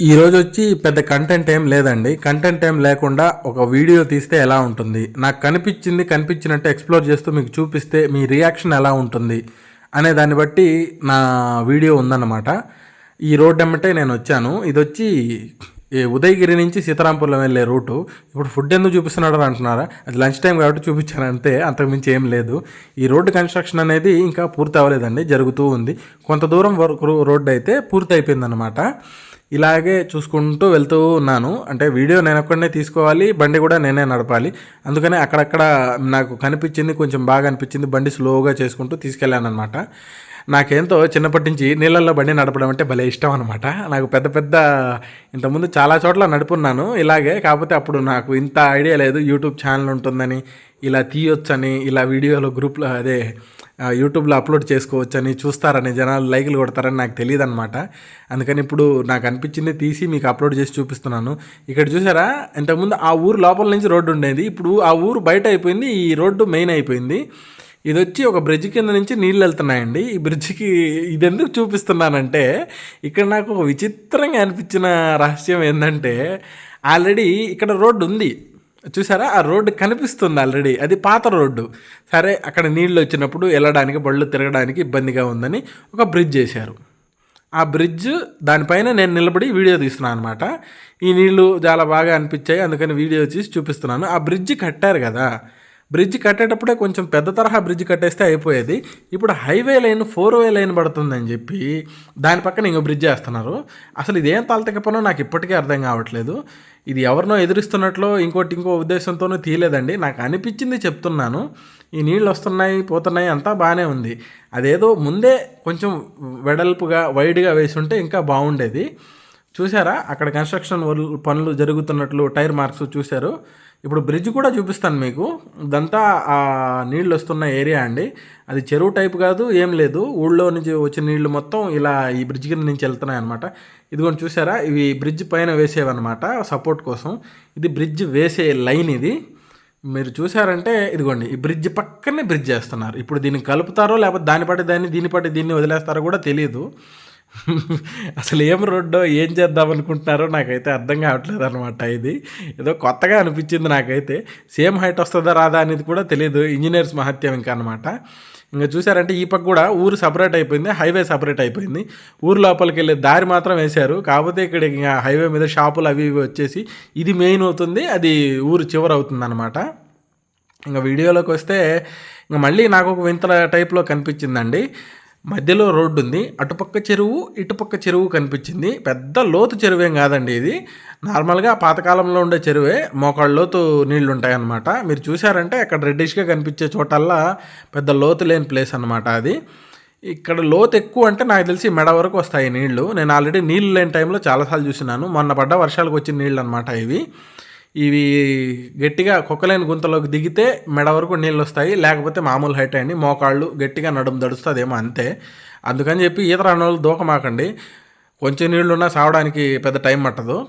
ఈరోజు వచ్చి పెద్ద కంటెంట్ ఏం లేదండి. కంటెంట్ ఏం లేకుండా ఒక వీడియో తీస్తే ఎలా ఉంటుంది? నాకు కనిపించింది కనిపించినట్టు ఎక్స్ప్లోర్ చేస్తూ మీకు చూపిస్తే మీ రియాక్షన్ ఎలా ఉంటుంది? అనే దాన్ని బట్టి నా వీడియో ఉందన్నమాట. ఈ రోడ్ అమ్మటే నేను వచ్చాను. ఇది వచ్చి ఉదయగిరి నుంచి సీతారాంపురం వెళ్ళే రూటు. ఇప్పుడు ఫుడ్ ఎందుకు చూపిస్తున్నాడు అని అంటున్నారా? అది లంచ్ టైం కాబట్టి చూపించాను అంతే అంతకుమించి ఏం లేదు. ఈ రోడ్డు కన్స్ట్రక్షన్ అనేది ఇంకా పూర్తి అవ్వలేదండి జరుగుతూ ఉంది. కొంత దూరం వరకు రోడ్డు అయితే పూర్తి అయిపోయిందన్నమాట. ఇలాగే చూసుకుంటూ వెళ్తూ ఉన్నాను. అంటే వీడియో నేను ఒక్కడనే తీసుకోవాలి బండి కూడా నేనే నడపాలి. అందుకనే అక్కడక్కడ నాకు కనిపించింది కొంచెం బాగా అనిపించింది బండి స్లోగా చేసుకుంటూ తీసుకెళ్ళాను అనమాట నాకేంతో చిన్నప్పటి నుంచి నీళ్ళల్లో బండి నడపడం అంటే భలే ఇష్టం అనమాట నాకు పెద్ద పెద్ద ఇంతకుముందు చాలా చోట్ల నడుపున్నాను. ఇలాగే కాకపోతే అప్పుడు నాకు ఇంత ఐడియా లేదు. యూట్యూబ్ ఛానల్ ఉంటుందని ఇలా తీయొచ్చని ఇలా వీడియోలో గ్రూప్లో అదే యూట్యూబ్లో అప్లోడ్ చేసుకోవచ్చని చూస్తారని జనాలు లైక్లు కొడతారని నాకు తెలియదు అనమాట అందుకని ఇప్పుడు నాకు అనిపించింది తీసి మీకు అప్లోడ్ చేసి చూపిస్తున్నాను. ఇక్కడ చూసారా? ఇంతకుముందు ఆ ఊరు లోపల నుంచి రోడ్డు ఉండేది. ఇప్పుడు ఆ ఊరు బయట అయిపోయింది. ఈ రోడ్డు మెయిన్ అయిపోయింది. ఇది వచ్చి ఒక బ్రిడ్జ్ కింద నుంచి నీళ్ళు వెళ్తున్నాయండి. ఈ బ్రిడ్జికి ఇది ఎందుకు చూపిస్తున్నానంటే ఇక్కడ నాకు ఒక విచిత్రంగా అనిపించిన రహస్యం ఏంటంటే ఆల్రెడీ ఇక్కడ రోడ్డు ఉంది. చూసారా? ఆ రోడ్డు కనిపిస్తుంది ఆల్రెడీ. అది పాత రోడ్డు. సరే అక్కడ నీళ్ళు వచ్చినప్పుడు వెళ్ళడానికి బళ్ళు తిరగడానికి ఇబ్బందిగా ఉందని ఒక బ్రిడ్జ్ చేశారు. ఆ బ్రిడ్జ్ దానిపైన నేను నిలబడి వీడియో తీస్తున్నాను అనమాట ఈ నీళ్ళు చాలా బాగా అనిపించాయి అందుకని వీడియో తీసి చూపిస్తున్నాను. ఆ బ్రిడ్జ్ కట్టారు కదా. బ్రిడ్జ్ కట్టేటప్పుడే కొంచెం పెద్ద తరహా బ్రిడ్జ్ కట్టేస్తే అయిపోయేది. ఇప్పుడు highway line four way line పడుతుందని చెప్పి దాని పక్కన ఇంకో బ్రిడ్జ్ వేస్తున్నారు. అసలు ఇదేం తలతెక్క పనో నాకు ఇప్పటికీ అర్థం కావట్లేదు. ఇది ఎవరినో ఎదురిస్తున్నట్లు ఇంకోటి ఇంకో ఉద్దేశంతోనూ తీయలేదండి. నాకు అనిపించింది చెప్తున్నాను. ఈ నీళ్ళు వస్తున్నాయి పోతున్నాయి అంతా బాగానే ఉంది. అదేదో ముందే కొంచెం వెడల్పుగా వైడ్గా వేసి ఉంటే ఇంకా బాగుండేది చూసారా అక్కడ కన్స్ట్రక్షన్ పనులు జరుగుతున్నట్లు టైర్ మార్క్స్ చూశారు. ఇప్పుడు బ్రిడ్జ్ కూడా చూపిస్తాను మీకు. ఇదంతా ఆ నీళ్ళు వస్తున్న ఏరియా అండి. అది చెరువు టైప్ కాదు ఏం లేదు. ఊళ్ళో నుంచి వచ్చిన నీళ్ళు మొత్తం ఇలా ఈ బ్రిడ్జ్ కింద నుంచి వెళ్తున్నాయి అనమాట ఇదిగోండి చూసారా? ఇవి బ్రిడ్జ్ పైన వేసేవన్నమాట సపోర్ట్ కోసం. ఇది బ్రిడ్జ్ వేసే లైన్ ఇది. మీరు చూసారంటే ఇదిగోండి ఈ బ్రిడ్జ్ పక్కనే బ్రిడ్జ్ చేస్తున్నారు ఇప్పుడు దీన్ని కలుపుతారో లేకపోతే దాని పాటి దాన్ని దీనిపాటి దీన్ని వదిలేస్తారో కూడా తెలియదు అసలు ఏం రోడ్డో ఏం చేద్దాం అనుకుంటున్నారో నాకైతే అర్థం కావట్లేదు అనమాట ఇది. ఏదో కొత్తగా అనిపించింది నాకైతే. సేమ్ హైట్ వస్తుందా రాదా అనేది కూడా తెలియదు ఇంజనీర్స్ మహత్యం ఇంకా అనమాట ఇంకా చూసారంటే ఈ పక్క కూడా ఊరు సపరేట్ అయిపోయింది హైవే సపరేట్ అయిపోయింది. ఊరు లోపలికి వెళ్ళే దారి మాత్రం వేశారు. కాకపోతే ఇక్కడ ఇంకా హైవే మీద షాపులు అవి ఇవి వచ్చేసి ఇది మెయిన్ అవుతుంది అది ఊరు చివరి అవుతుంది అనమాట ఇంకా వీడియోలోకి వస్తే ఇంకా మళ్ళీ నాకు ఒక వింతల టైప్లో కనిపించిందండి. మధ్యలో రోడ్డు ఉంది. అటుపక్క చెరువు ఇటుపక్క చెరువు కనిపించింది. పెద్ద లోతు చెరువేం కాదండి ఇది. నార్మల్గా పాతకాలంలో ఉండే చెరువే. మోకాళ్ళ లోతు నీళ్ళు ఉంటాయన్నమాట మీరు చూసారంటే అక్కడ రెడ్డిష్గా కనిపించే చోటల్లా పెద్ద లోతు లేని ప్లేస్ అనమాట అది. ఇక్కడ లోతు ఎక్కువ అంటే నాకు తెలిసి మెడ వరకు వస్తాయి నీళ్ళు నేను ఆల్రెడీ నీళ్ళు లేని టైంలో చాలాసార్లు చూసినాను. మొన్న పడ్డ వర్షాలకు వచ్చిన నీళ్ళు అనమాట ఇవి. ఇవి గట్టిగా కుక్కలేని గుంతలోకి దిగితే మెడ వరకు నీళ్ళు వస్తాయి. లేకపోతే మామూలు హైట్ అండి. మోకాళ్ళు గట్టిగా నడుము దడుస్తుందేమో అంతే. అందుకని చెప్పి ఈత రాని వాళ్ళు దూకమాకండి. కొంచెం నీళ్ళున్నా సావడానికి పెద్ద టైం పట్టదు.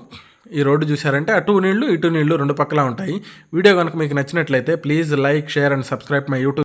ఈ రోడ్డు చూసారంటే అటు నీళ్ళు ఇటు నీళ్ళు రెండు పక్కలా ఉంటాయి. వీడియో కనుక మీకు నచ్చినట్లయితే please like share and subscribe my YouTube